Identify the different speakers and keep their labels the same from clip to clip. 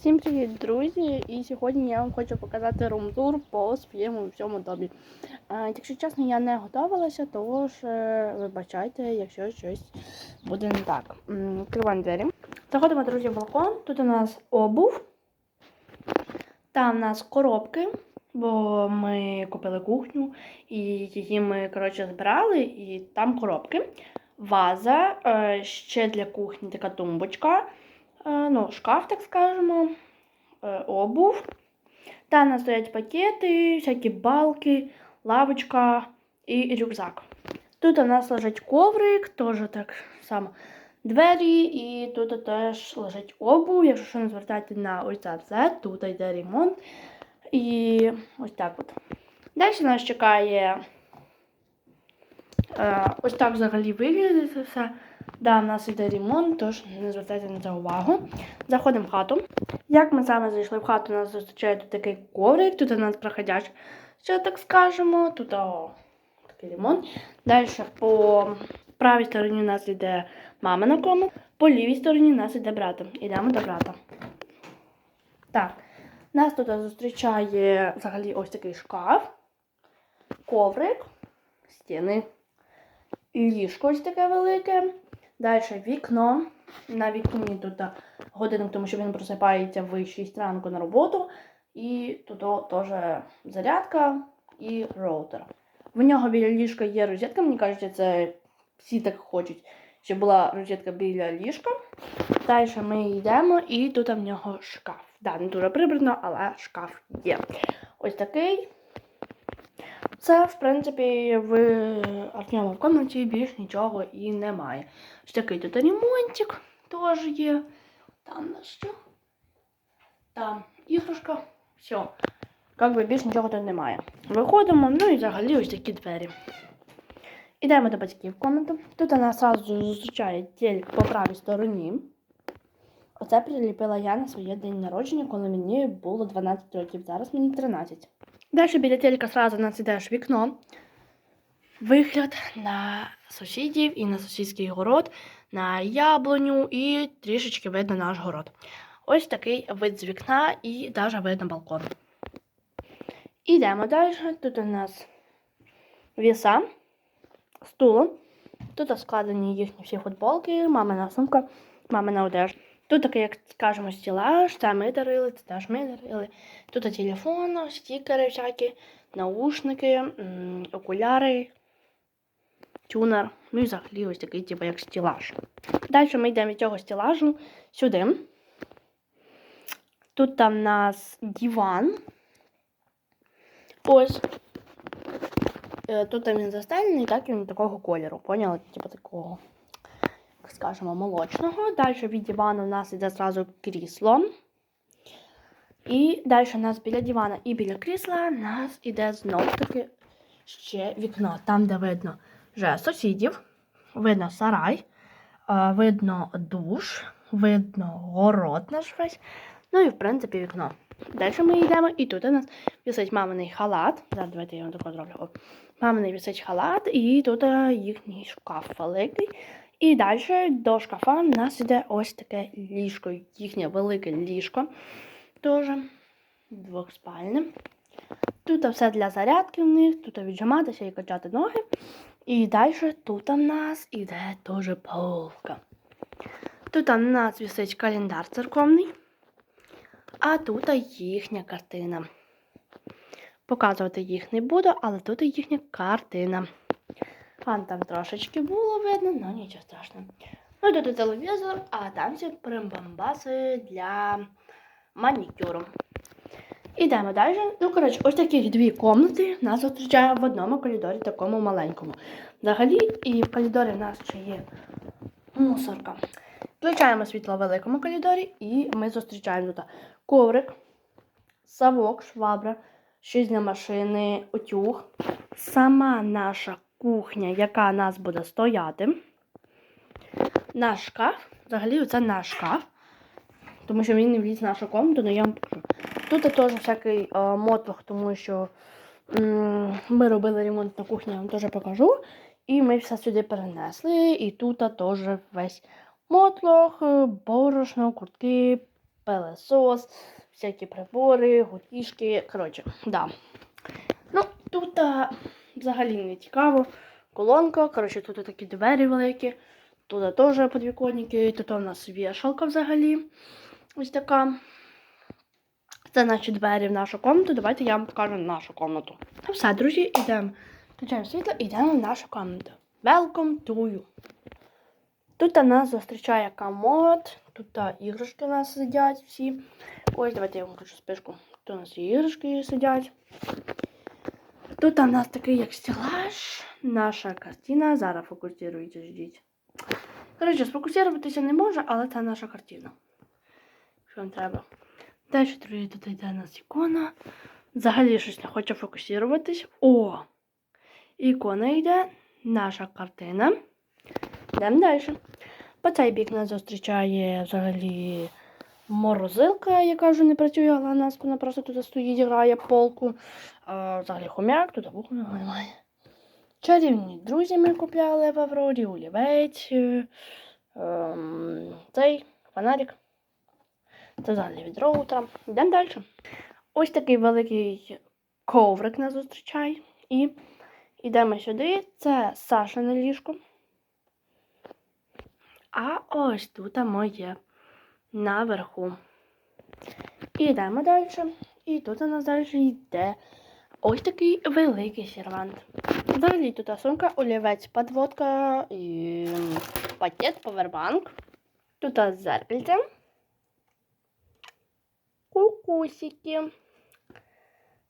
Speaker 1: Всім привіт, друзі! І сьогодні я вам хочу показати румтур по своєму всьому домі. Якщо чесно, я не готувалася, тож е, вибачайте, якщо щось буде не так. Відкриваємо двері. Заходимо, друзі, в балкон. Тут у нас обув. Там у нас коробки, бо ми купили кухню і її ми коротше збирали, і там коробки. Ваза, е, ще для кухні така тумбочка. Е, ну, шкаф, так скажемо, е, обув. Там нас стоять пакети, всякі балки, лавочка і рюкзак. Тут у нас лежить коврик, теж так само двері, і тут теж лежить обув. Якщо що не звертайте на ось це тут йде ремонт. І ось так от. Далі нас чекає е, ось так взагалі виглядає це все. Да, в нас йде ремонт, тож не звертайте на це увагу. Заходимо в хату. Як ми саме зайшли в хату, нас зустрічає тут такий коврик, тут у нас проходяч, що так скажемо, тут о, такий ремонт. Далі по правій стороні у нас йде мамина комната, по лівій стороні у нас йде брата. Йдемо до брата. Так, нас тут зустрічає взагалі ось такий шкаф, коврик, стіни, ліжко ось таке велике. Далі вікно. На вікні тут а, годинник, тому що він просипається в 6 ранку на роботу. І тут теж зарядка і роутер. В нього біля ліжка є розетка, мені кажуть, це всі так хочуть, щоб була розетка біля ліжка. Далі ми йдемо, і тут в нього шкаф. Да, не дуже прибрано, але шкаф є. Ось такий. Це, в принципі, в Артема в комнаті більш нічого і немає. Ось такий тут ремонтик теж є. Там на що? Там іграшка. Все. Как би більш нічого тут немає. Виходимо, ну і взагалі ось такі двері. Ідемо до батьків в комнату. Тут нас одразу зустрічає телек по правій стороні. Оце приліпила я на своє день народження, коли мені було 12 років. Зараз мені 13. Далі біля телека сразу у нас аж вікно. Вигляд на сусідів і на сусідський город, на яблуню і трішечки видно наш город. Ось такий вид з вікна і навіть видно балкон. Ідемо далі. Тут у нас віса, стуло. Тут складені їхні всі футболки, мамина сумка, мамина одежа. Тут такий, як скажемо, стілаж, це ми дарили, це теж ми дарили. Тут телефон, стікери всякі, наушники, окуляри, тюнер. Ну і взагалі ось такий, типу, як стілаж. Далі ми йдемо від цього стілажу сюди. Тут там у нас диван. Ось. Е, Тут там він застелений, так він такого кольору. Поняли? Типу такого скажімо, молочного. Далі від дивану у нас йде зразу крісло. І далі у нас біля дивана і біля крісла у нас іде знову-таки ще вікно. Там, де видно вже сусідів, видно сарай, е, видно душ, видно город наш весь. Ну і, в принципі, вікно. Далі ми йдемо, і тут у нас висить маминий халат. Зараз давайте я вам тако зроблю. Маминий висить халат, і тут е, їхній шкаф великий. І далі до шкафа у нас іде ось таке ліжко, їхнє велике ліжко. Теж двохспальне. Тут все для зарядки в них, тут віджиматися і качати ноги. І далі тут у нас іде теж полка. Тут у нас висить календар церковний, а тут їхня картина. Показувати їх не буду, але тут їхня картина. Фан там трошечки було видно, але нічого страшного. Ну тут телевізор, а там всі примбамбаси для манікюру. Ідемо далі. Ну, коротше, ось такі дві комнати нас зустрічає в одному коридорі, такому маленькому. Взагалі, і в коридорі в нас ще є мусорка. Включаємо світло в великому коридорі і ми зустрічаємо тут коврик, савок, швабра, щось для машини, утюг. Сама наша кухня, яка нас буде стояти. Наш шкаф. Взагалі, це наш шкаф. Тому що він не вліз в нашу комнату, але я вам покажу. Тут теж всякий е, мотлох, тому що м ми робили ремонт на кухні, я вам теж покажу. І ми все сюди перенесли. І тут теж весь мотлох, борошно, куртки, пилесос, всякі прибори, гутішки. Коротше, да. Ну, тут а, взагалі не цікаво. Колонка, коротше, тут такі двері великі. Тут теж подвіконники, тут у нас вішалка взагалі. Ось така. Це наші двері в нашу комнату. Давайте я вам покажу нашу комнату. Ну все, друзі, йдемо. Включаємо світло і йдемо в нашу комнату. Welcome to you. Тут нас зустрічає комод, тут іграшки у нас сидять всі. Ось, давайте я вам покажу спишку. Тут у нас іграшки сидять. Тут у нас такий як стелаж, наша картина. Зараз фокусується, ждіть. Коротше, сфокусуватися не може, але це наша картина. Що вам треба? Далі, друзі, тут йде у нас ікона. Взагалі щось не хоче фокусуватись. О! Ікона йде, наша картина. Йдемо далі. По цей бік нас зустрічає взагалі морозилка, яка вже не працює, але нас вона просто тут стоїть, грає полку. А, взагалі хомяк, тут вуху немає. Чарівні друзі ми купляли в Аврорі, олівець, е, ем, цей фонарик. Це взагалі від роутера. Йдемо далі. Ось такий великий коврик нас зустрічає. І йдемо сюди. Це Сашине ліжко. А ось тут моє наверху. І йдемо далі. І тут у нас далі йде ось такий великий сервант. Взагалі тут сумка, олівець, подводка і пакет, повербанк. Тут зеркальце. Кукусики.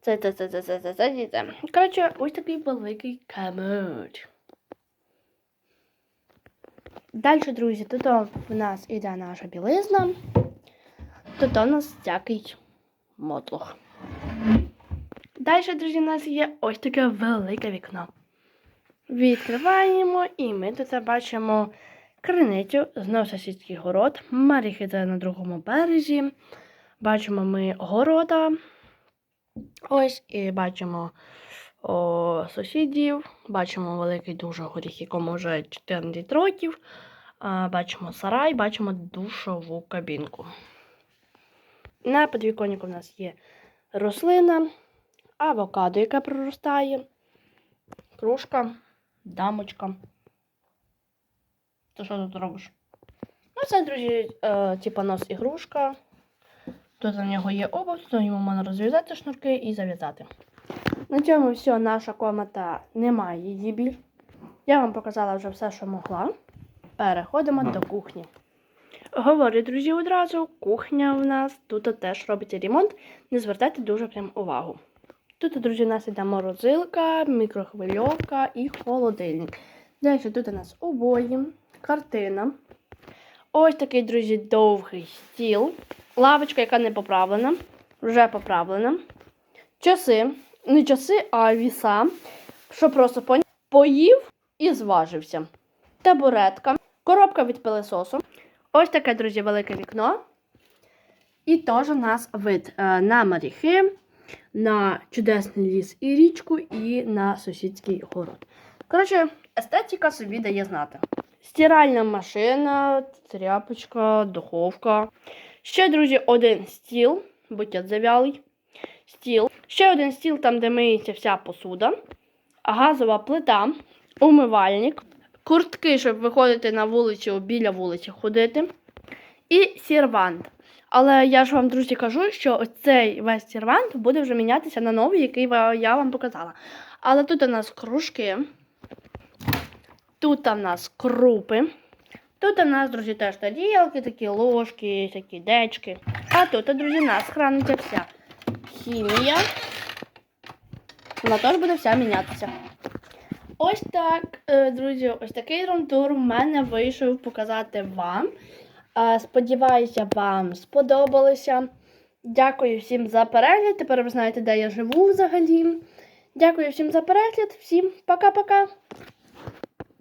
Speaker 1: Це, це, це, це, це, це, це. Коротше, ось такий великий комод. Далі, друзі, тут в нас іде наша білизна. Тут у нас всякий мотлох. Далі, друзі, у нас є ось таке велике вікно. Відкриваємо, і ми тут бачимо криницю, знов сусідський город. Маріхи це на другому березі. Бачимо ми города. Ось і бачимо о, сусідів. Бачимо великий дуже горіх, якому вже 14 років. Бачимо сарай, бачимо душову кабінку. На подвіконнику в нас є рослина, авокадо, яке проростає, кружка, дамочка. Ти що тут робиш? Ну, це, друзі, е, типа нос ігрушка. Тут у нього є обув, то йому можна розв'язати шнурки і зав'язати. На цьому все, наша комната немає її біль. Я вам показала вже все, що могла. Переходимо до кухні. Говорю, друзі, одразу, кухня в нас тут теж робиться ремонт. Не звертайте дуже прям увагу. Тут, друзі, у нас іде морозилка, мікрохвильовка і холодильник. Далі тут у нас обої, картина. Ось такий, друзі, довгий стіл. Лавочка, яка не поправлена. Вже поправлена. Часи. Не часи, а віса. Що просто поняв. Поїв і зважився. Табуретка. Коробка від пилесосу. Ось таке, друзі, велике вікно. І теж у нас вид е, на маріхи, на чудесний ліс і річку, і на сусідський город. Коротше, естетика собі дає знати. Стиральна машина, тряпочка, духовка. Ще, друзі, один стіл, будь завялий. Стіл. Ще один стіл, там, де миється вся посуда. Газова плита, умивальник, куртки, щоб виходити на вулицю, біля вулиці ходити. І сервант. Але я ж вам, друзі, кажу, що ось цей весь сервант буде вже мінятися на новий, який я вам показала. Але тут у нас кружки. Тут у нас крупи. Тут у нас, друзі, теж тарілки, такі ложки, такі дечки. А тут, друзі, у нас храниться вся хімія. Вона теж буде вся мінятися. Ось так, е, друзі, ось такий румтур в мене вийшов показати вам. Е, Сподіваюся, вам сподобалося. Дякую всім за перегляд. Тепер ви знаєте, де я живу взагалі. Дякую всім за перегляд. Всім пока-пока.